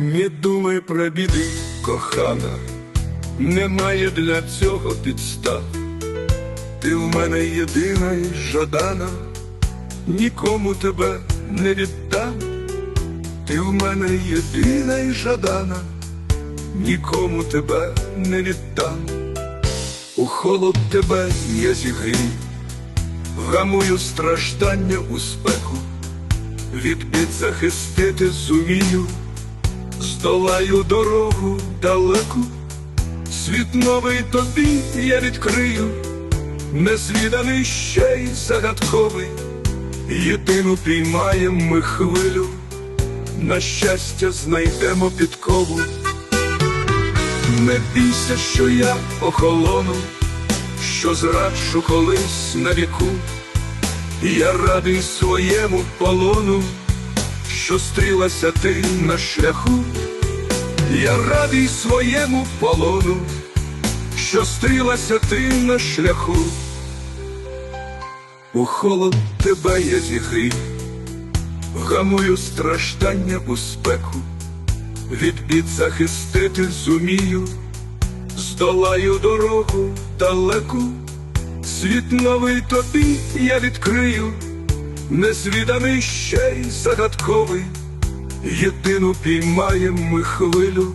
Не думай про біди, кохана, немає для цього підстав. Ти в мене єдина і жадана, нікому тебе не віддам. Ти в мене єдина і жадана, нікому тебе не віддам. У холод тебе я зігрів, вгамую страждання у спеку, від бід захистити зумію, здолаю дорогу далеку, світ новий тобі я відкрию, незвіданий ще й загадковий, єдину піймаєм ми хвилю, на щастя знайдемо підкову. Не бійся, що я охолону, що зраджу колись на віку. Я радий своєму полону, що стрілася ти на шляху. Я радий своєму полону, що стрілася ти на шляху. У холод тебе я зігрів, гамую страждання у спеку від бід захистити зумію, здолаю дорогу далеку, світ новий тобі я відкрию, незвіданий ще й загадковий, єдину піймаєм ми хвилю,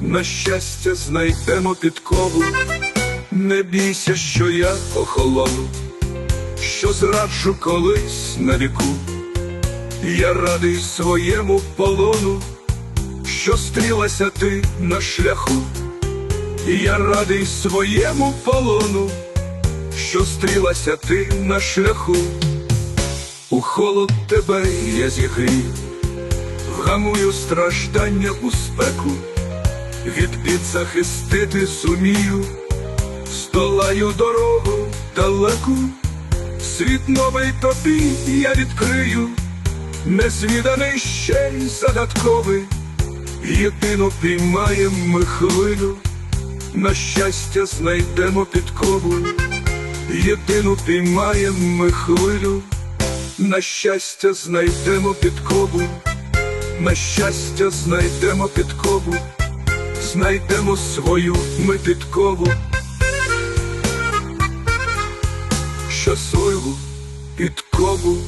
на щастя знайдемо підкову, не бійся, що я охолону, що зраджу колись на віку. Я радий своєму полону що стрілася ти на шляху, я радий своєму полону, що стрілася ти на шляху, у холод тебе я зігрів, вгамую страждання у спеку, від бід захистити сумію, здолаю дорогу далеку, світ новий тобі я відкрию, незвіданий ще й загадковий. Єдину піймаєм ми хвилю, на щастя знайдемо підкову, єдину піймаєм ми хвилю, на щастя знайдемо підкову, на щастя знайдемо підкову, знайдемо свою ми підкову, щасливу підкову.